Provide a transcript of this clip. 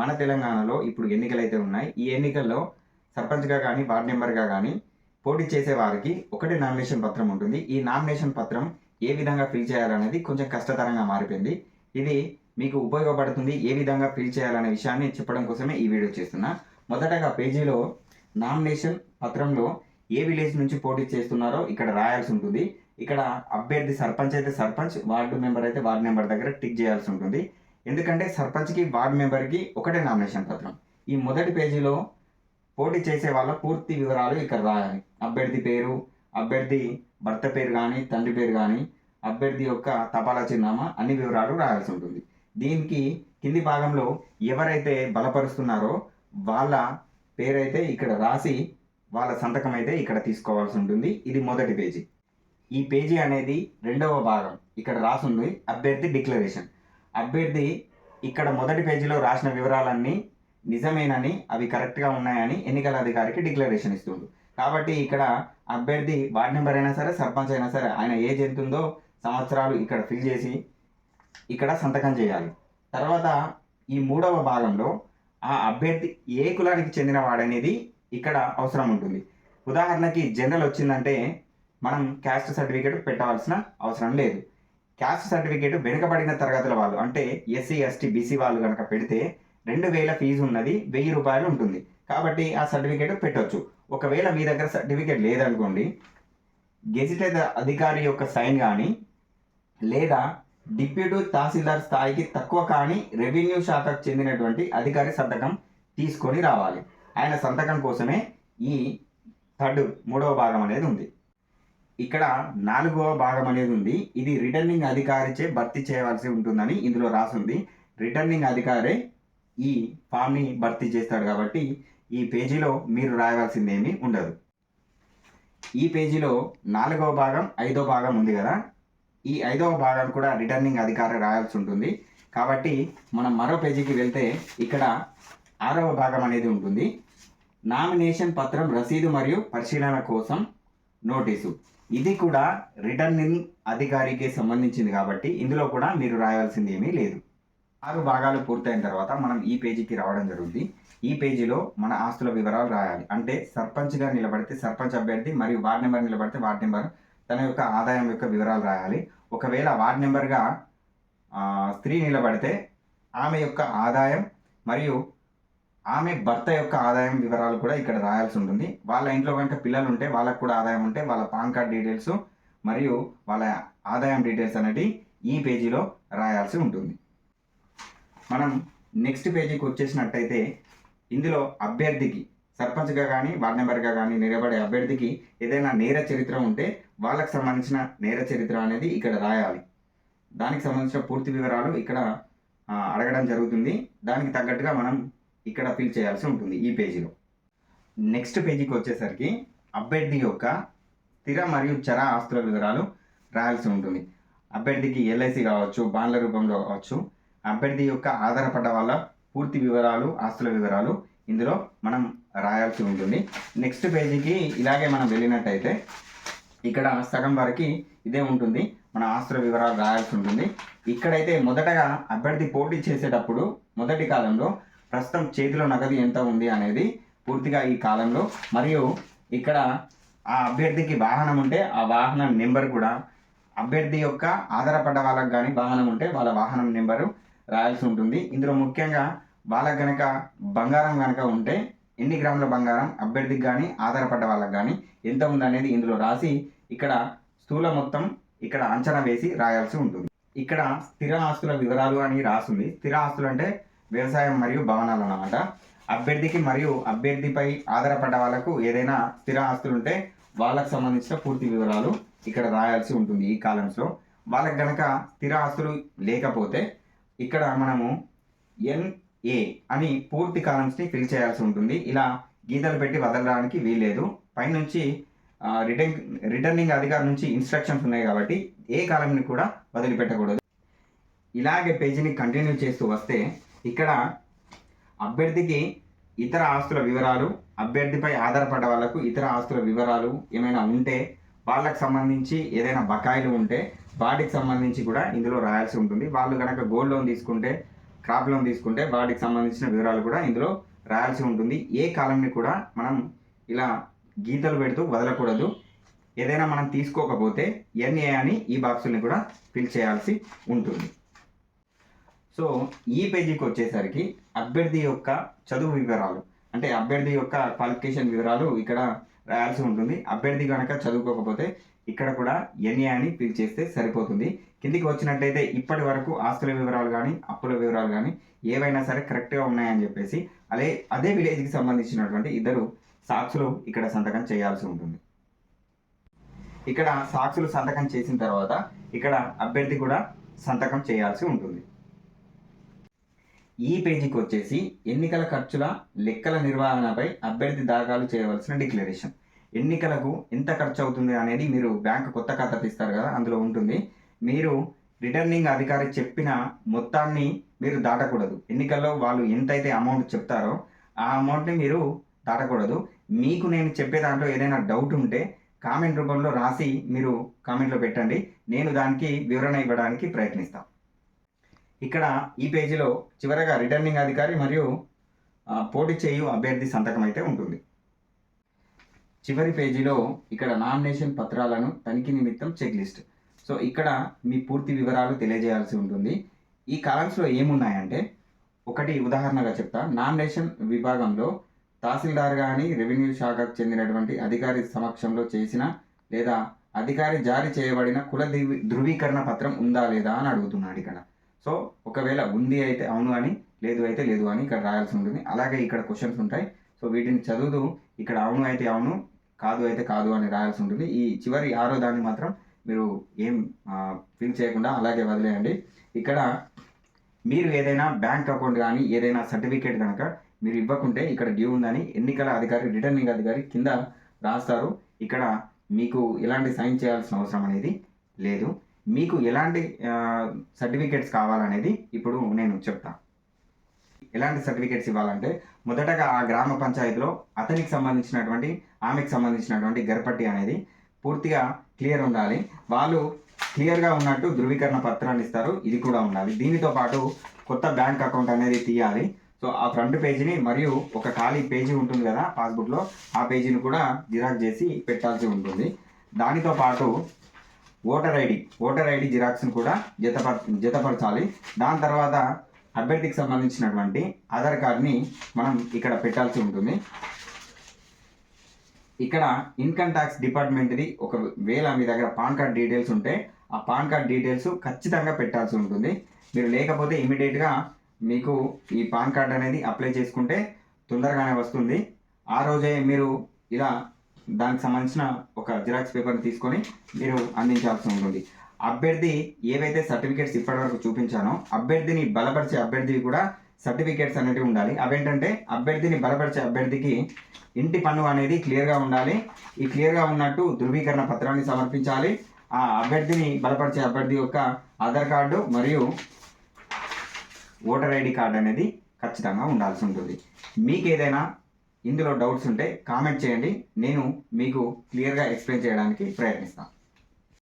మన తెలంగాణలో ఇప్పుడు ఎన్నికలు అయితే ఉన్నాయి ఈ ఎన్నికల్లో సర్పంచ్గా కానీ వార్డ్ మెంబర్గా కానీ పోటీ చేసే వారికి ఒకటి నామినేషన్ పత్రం ఉంటుంది. ఈ నామినేషన్ పత్రం ఏ విధంగా ఫిల్ చేయాలనేది కొంచెం కష్టతరంగా మారిపోయింది. ఇది మీకు ఉపయోగపడుతుంది ఏ విధంగా ఫిల్ చేయాలనే విషయాన్ని చెప్పడం కోసమే ఈ వీడియో చేస్తున్నా. మొదటగా పేజీలో నామినేషన్ పత్రంలో ఏ విలేజ్ నుంచి పోటీ చేస్తున్నారో ఇక్కడ రాయాల్సి ఉంటుంది. ఇక్కడ అభ్యర్థి సర్పంచ్ అయితే సర్పంచ్ వార్డు మెంబర్ అయితే వార్డు మెంబర్ దగ్గర టిక్ చేయాల్సి ఉంటుంది. ఎందుకంటే సర్పంచ్కి వార్డ్ మెంబర్కి ఒకటే నామినేషన్ పత్రం. ఈ మొదటి పేజీలో పోటీ చేసే వాళ్ళ పూర్తి వివరాలు ఇక్కడ రాయాలి. అభ్యర్థి పేరు అభ్యర్థి భర్త పేరు కానీ తండ్రి పేరు కానీ అభ్యర్థి యొక్క తపాలా చిరునామా అన్ని వివరాలు రాయాల్సి ఉంటుంది. దీనికి కింది భాగంలో ఎవరైతే బలపరుస్తున్నారో వాళ్ళ పేరైతే ఇక్కడ రాసి వాళ్ళ సంతకం అయితే ఇక్కడ తీసుకోవాల్సి ఉంటుంది. ఇది మొదటి పేజీ. ఈ పేజీ అనేది రెండవ భాగం. ఇక్కడ రాసుంది అభ్యర్థి డిక్లరేషన్. అభ్యర్థి ఇక్కడ మొదటి పేజీలో రాసిన వివరాలన్నీ నిజమేనని అవి కరెక్ట్గా ఉన్నాయని ఎన్నికల అధికారికి డిక్లరేషన్ ఇస్తుంది కాబట్టి ఇక్కడ అభ్యర్థి వార్డ్ మెంబర్ అయినా సరే సర్పంచ్ అయినా సరే ఆయన ఏజ్ ఎంత ఉందో సంవత్సరాలు ఇక్కడ ఫిల్ చేసి ఇక్కడ సంతకం చేయాలి. తర్వాత ఈ మూడవ భాగంలో ఆ అభ్యర్థి ఏ కులానికి చెందినవాడనేది ఇక్కడ అవసరం ఉంటుంది. ఉదాహరణకి జనరల్ వచ్చిందంటే మనం క్యాస్ట్ సర్టిఫికేట్ పెట్టవలసిన అవసరం లేదు. క్యాస్ట్ సర్టిఫికేట్ వెనుకబడిన తరగతుల వాళ్ళు అంటే ఎస్సీ ఎస్టీ బీసీ వాళ్ళు కనుక పెడితే రెండు వేల ఫీజు ఉన్నది వెయ్యి రూపాయలు ఉంటుంది. కాబట్టి ఆ సర్టిఫికేట్ పెట్టవచ్చు ఒకవేళ మీ దగ్గర సర్టిఫికేట్ లేదనుకోండి గెజిటెడ్ అధికారి యొక్క సైన్ కానీ లేదా డిప్యూటీ తహసీల్దార్ స్థాయికి తక్కువ కానీ రెవెన్యూ శాఖకు చెందినటువంటి అధికారి సంతకం తీసుకొని రావాలి. ఆయన సంతకం కోసమే ఈ థర్డ్ మూడవ భాగం అనేది ఉంది. ఇక్కడ నాలుగవ భాగం అనేది ఉంది. ఇది రిటర్నింగ్ అధికారిచే భర్తీ చేయవలసి ఉంటుందని ఇందులో రాసుంది. రిటర్నింగ్ అధికారే ఈ ఫామ్ని భర్తీ చేస్తాడు కాబట్టి ఈ పేజీలో మీరు రాయవలసిందేమీ ఉండదు. ఈ పేజీలో నాలుగవ భాగం ఐదో భాగం ఉంది కదా. ఈ ఐదవ భాగం కూడా రిటర్నింగ్ అధికారి రాయాల్సి ఉంటుంది. కాబట్టి మనం మరో పేజీకి వెళ్తే ఇక్కడ ఆరవ భాగం అనేది ఉంటుంది. నామినేషన్ పత్రం రసీదు మరియు పరిశీలన కోసం నోటీసు. ఇది కూడా రిటర్నింగ్ అధికారికి సంబంధించింది కాబట్టి ఇందులో కూడా మీరు రాయాల్సింది ఏమీ లేదు. ఆరు భాగాలు పూర్తయిన తర్వాత మనం ఈ పేజీకి రావడం జరుగుతుంది ఈ పేజీలో మన ఆస్తుల వివరాలు రాయాలి. అంటే సర్పంచ్గా నిలబడితే సర్పంచ్ అభ్యర్థి మరియు వార్డ్ నెంబర్ నిలబడితే వార్డ్ నెంబర్ తన యొక్క ఆదాయం యొక్క వివరాలు రాయాలి. ఒకవేళ వార్డ్ నెంబర్గా స్త్రీ నిలబడితే ఆమె యొక్క ఆదాయం మరియు ఆమె భర్త యొక్క ఆదాయం వివరాలు కూడా ఇక్కడ రాయాల్సి ఉంటుంది. వాళ్ళ ఇంట్లో కనుక పిల్లలు ఉంటే వాళ్ళకు కూడా ఆదాయం ఉంటే వాళ్ళ పాన్ కార్డ్ డీటెయిల్స్ మరియు వాళ్ళ ఆదాయం డీటెయిల్స్ అనేవి ఈ పేజీలో రాయాల్సి ఉంటుంది. మనం నెక్స్ట్ పేజీకి వచ్చేసినట్టయితే ఇందులో అభ్యర్థికి సర్పంచ్గా కానీ వార్డ్ మెంబర్గా కానీ నిలబడే అభ్యర్థికి ఏదైనా నేర చరిత్ర ఉంటే వాళ్ళకు సంబంధించిన నేర చరిత్ర అనేది ఇక్కడ రాయాలి. దానికి సంబంధించిన పూర్తి వివరాలు ఇక్కడ అడగడం జరుగుతుంది. దానికి తగ్గట్టుగా మనం ఇక్కడ ఫిల్ చేయాల్సి ఉంటుంది ఈ పేజీలో. నెక్స్ట్ పేజీకి వచ్చేసరికి అభ్యర్థి యొక్క స్థిర మరియు చర ఆస్తుల వివరాలు రాయాల్సి ఉంటుంది. అభ్యర్థికి ఎల్ఐసి కావచ్చు బాండ్ల రూపంలో కావచ్చు. అభ్యర్థి యొక్క ఆధారపడ్డ వాళ్ళ పూర్తి వివరాలు ఆస్తుల వివరాలు ఇందులో మనం రాయాల్సి ఉంటుంది. నెక్స్ట్ పేజీకి ఇలాగే మనం వెళ్ళినట్టయితే ఇక్కడ సగం వరకు ఇదే ఉంటుంది. మన ఆస్తుల వివరాలు రాయాల్సి ఉంటుంది. ఇక్కడైతే మొదటగా అభ్యర్థి పోటీ చేసేటప్పుడు మొదటి కాలంలో ప్రస్తుతం చేతిలో నగదు ఎంత ఉంది అనేది పూర్తిగా ఈ కాలంలో. మరియు ఇక్కడ ఆ అభ్యర్థికి వాహనం ఉంటే ఆ వాహనం నెంబర్ కూడా అభ్యర్థి యొక్క ఆధారపడ్డ వాళ్ళకి కానీ వాహనం ఉంటే వాళ్ళ వాహనం నెంబరు రాయాల్సి ఉంటుంది. ఇందులో ముఖ్యంగా వాళ్ళకి కనుక బంగారం కనుక ఉంటే ఎన్ని గ్రాముల బంగారం అభ్యర్థికి కానీ ఆధారపడ్డ వాళ్ళకి కానీ ఎంత ఉందనేది ఇందులో రాసి ఇక్కడ స్థూల మొత్తం ఇక్కడ అంచనా వేసి రాయాల్సి ఉంటుంది. ఇక్కడ స్థిర ఆస్తుల వివరాలు అని రాస్తుంది స్థిర ఆస్తులు అంటే వ్యవసాయం మరియు భవనాలు అన్నమాట. అభ్యర్థికి మరియు అభ్యర్థిపై ఆధారపడ్డ వాళ్ళకు ఏదైనా స్థిర ఆస్తులు ఉంటే వాళ్ళకు సంబంధించిన పూర్తి వివరాలు ఇక్కడ రాయాల్సి ఉంటుంది ఈ కాలమ్స్లో వాళ్ళకి గనక స్థిర ఆస్తులు లేకపోతే ఇక్కడ మనము ఎన్ఏ అని పూర్తి కాలమ్స్ని ఫిల్ చేయాల్సి ఉంటుంది. ఇలా గీతలు పెట్టి వదలడానికి వీల్లేదు. పైనుంచి రిటర్న్ రిటర్నింగ్ అధికారి నుంచి ఇన్స్ట్రక్షన్స్ ఉన్నాయి కాబట్టి ఏ కాలంని కూడా వదిలిపెట్టకూడదు. ఇలాగే పేజీని కంటిన్యూ చేస్తూ వస్తే ఇక్కడ అభ్యర్థికి ఇతర ఆస్తుల వివరాలు అభ్యర్థిపై ఆధారపడ్డ వాళ్ళకు ఇతర ఆస్తుల వివరాలు ఏమైనా ఉంటే వాళ్ళకు సంబంధించి ఏదైనా బకాయిలు ఉంటే వాటికి సంబంధించి కూడా ఇందులో రాయాల్సి ఉంటుంది. వాళ్ళు కనుక గోల్డ్ లోన్ తీసుకుంటే క్రాప్ లోన్ తీసుకుంటే వాటికి సంబంధించిన వివరాలు కూడా ఇందులో రాయాల్సి ఉంటుంది. ఏ కాలంని కూడా మనం ఇలా గీతలు పెడుతూ వదలకూడదు. ఏదైనా మనం తీసుకోకపోతే ఎన్ఏ అని ఈ బాక్సుల్ని కూడా ఫిల్ చేయాల్సి ఉంటుంది. సో ఈ పేజీకి వచ్చేసరికి అభ్యర్థి యొక్క చదువు వివరాలు. అంటే అభ్యర్థి యొక్క క్వాలిఫికేషన్ వివరాలు ఇక్కడ రాయాల్సి ఉంటుంది. అభ్యర్థి కనుక చదువుకోకపోతే ఇక్కడ కూడా ఎన్ఏ అని ఫిల్ చేస్తే సరిపోతుంది. కిందికి వచ్చినట్టయితే ఇప్పటి వరకు ఆస్తుల వివరాలు కానీ అప్పుల వివరాలు కానీ ఏవైనా సరే కరెక్ట్గా ఉన్నాయని చెప్పేసి అదే అదే విలేజ్కి సంబంధించినటువంటి ఇద్దరు సాక్షులు ఇక్కడ సంతకం చేయాల్సి ఉంటుంది. ఇక్కడ సాక్షులు సంతకం చేసిన తర్వాత ఇక్కడ అభ్యర్థి కూడా సంతకం చేయాల్సి ఉంటుంది. ఈ పేజీకి వచ్చేసి ఎన్నికల ఖర్చుల లెక్కల నిర్వహణపై అభ్యర్థి దాఖలు చేయవలసిన డిక్లరేషన్. ఎన్నికలకు ఎంత ఖర్చు అవుతుంది అనేది మీరు బ్యాంకు కొత్త ఖాతా తీస్తారు కదా అందులో ఉంటుంది. మీరు రిటర్నింగ్ అధికారి చెప్పిన మొత్తాన్ని మీరు దాటకూడదు. ఎన్నికల్లో వాళ్ళు ఎంతైతే అమౌంట్ చెప్తారో ఆ అమౌంట్ని మీరు దాటకూడదు. మీకు నేను చెప్పే దాంట్లో ఏదైనా డౌట్ ఉంటే కామెంట్ రూపంలో రాసి మీరు కామెంట్లో పెట్టండి. నేను దానికి వివరణ ఇవ్వడానికి ప్రయత్నిస్తాను ఇక్కడ ఈ పేజీలో చివరగా రిటర్నింగ్ అధికారి మరియు పోటీ చేయు అభ్యర్థి సంతకం అయితే ఉంటుంది. చివరి పేజీలో ఇక్కడ నామినేషన్ పత్రాలను తనిఖీ నిమిత్తం చెక్ లిస్ట్ సో ఇక్కడ మీ పూర్తి వివరాలు తెలియజేయాల్సి ఉంటుంది. ఈ కాలమ్స్లో ఏమున్నాయంటే ఒకటి ఉదాహరణగా చెప్తా. నామినేషన్ విభాగంలో తహసీల్దార్ కానీ రెవెన్యూ శాఖకు చెందినటువంటి అధికారి సమక్షంలో చేసిన లేదా అధికారి జారీ చేయబడిన కుల ధృవీకరణ పత్రం ఉందా లేదా అని అడుగుతున్నాడు ఇక్కడ. సో ఒకవేళ ఉంది అయితే అవును అని లేదు అయితే లేదు అని ఇక్కడ రాయాల్సి ఉంటుంది. అలాగే ఇక్కడ క్వశ్చన్స్ ఉంటాయి. సో వీటిని చదువుతూ ఇక్కడ అవును అయితే అవును కాదు అయితే కాదు అని రాయాల్సి ఉంటుంది. ఈ చివరి ఆరో దాన్ని మాత్రం మీరు ఏం ఫిల్ చేయకుండా అలాగే వదిలేయండి. ఇక్కడ మీరు ఏదైనా బ్యాంక్ అకౌంట్ కానీ ఏదైనా సర్టిఫికేట్ కనుక మీరు ఇవ్వకుంటే ఇక్కడ డ్యూ ఉందని ఎన్నికల అధికారి రిటర్నింగ్ అధికారి కింద రాస్తారు. ఇక్కడ మీకు ఎలాంటి సైన్ చేయాల్సిన అవసరం అనేది లేదు. మీకు ఎలాంటి సర్టిఫికేట్స్ కావాలనేది ఇప్పుడు నేను చెప్తాను ఎలాంటి సర్టిఫికేట్స్ ఇవ్వాలంటే మొదటగా ఆ గ్రామ పంచాయతీలో అతనికి సంబంధించినటువంటి ఆమెకు సంబంధించినటువంటి గర్పట్టి అనేది పూర్తిగా క్లియర్ ఉండాలి. వాళ్ళు క్లియర్గా ఉన్నట్టు ధృవీకరణ పత్రాన్ని ఇస్తారు ఇది కూడా ఉండాలి. దీనితో పాటు కొత్త బ్యాంక్ అకౌంట్ అనేది తీయాలి. సో ఆ ఫ్రంట్ పేజీని మరియు ఒక ఖాళీ పేజీ ఉంటుంది కదా పాస్బుక్లో ఆ పేజీని కూడా జిరాక్స్ చేసి పెట్టాల్సి ఉంటుంది. దానితో పాటు ఓటర్ ఐడి ఓటర్ ఐడి జిరాక్స్ని కూడా జతపర జతపరచాలి. దాని తర్వాత అభ్యర్థికి సంబంధించినటువంటి ఆధార్ కార్డ్ని మనం ఇక్కడ పెట్టాల్సి ఉంటుంది. ఇక్కడ ఇన్కమ్ ట్యాక్స్ డిపార్ట్మెంట్ది ఒకవేళ మీ దగ్గర పాన్ కార్డ్ డీటెయిల్స్ ఉంటే ఆ పాన్ కార్డ్ డీటెయిల్స్ ఖచ్చితంగా పెట్టాల్సి ఉంటుంది. మీరు లేకపోతే ఇమీడియట్గా మీకు ఈ పాన్ కార్డ్ అనేది అప్లై చేసుకుంటే తొందరగానే వస్తుంది. ఆ రోజే మీరు ఇలా దానికి సంబంధించిన ఒక జిరాక్స్ పేపర్ని తీసుకొని మీరు అందించాల్సి ఉంటుంది. అభ్యర్థి ఏవైతే సర్టిఫికేట్స్ ఇప్పటివరకు చూపించానో అభ్యర్థిని బలపరిచే అభ్యర్థివి కూడా సర్టిఫికేట్స్ అనేవి ఉండాలి. అవేంటంటే అభ్యర్థిని బలపరిచే అభ్యర్థికి ఇంటి పన్ను అనేది క్లియర్గా ఉండాలి. ఈ క్లియర్గా ఉన్నట్టు ధృవీకరణ పత్రాన్ని సమర్పించాలి. ఆ అభ్యర్థిని బలపరిచే అభ్యర్థి యొక్క ఆధార్ కార్డు మరియు ఓటర్ ఐడి కార్డు అనేది ఖచ్చితంగా ఉండాల్సి ఉంటుంది. మీకు ఏదైనా ఇందులో డౌట్స్ ఉంటే కామెంట్ చేయండి. నేను మీకు క్లియర్గా ఎక్స్ప్లెయిన్ చేయడానికి ప్రయత్నిస్తాను.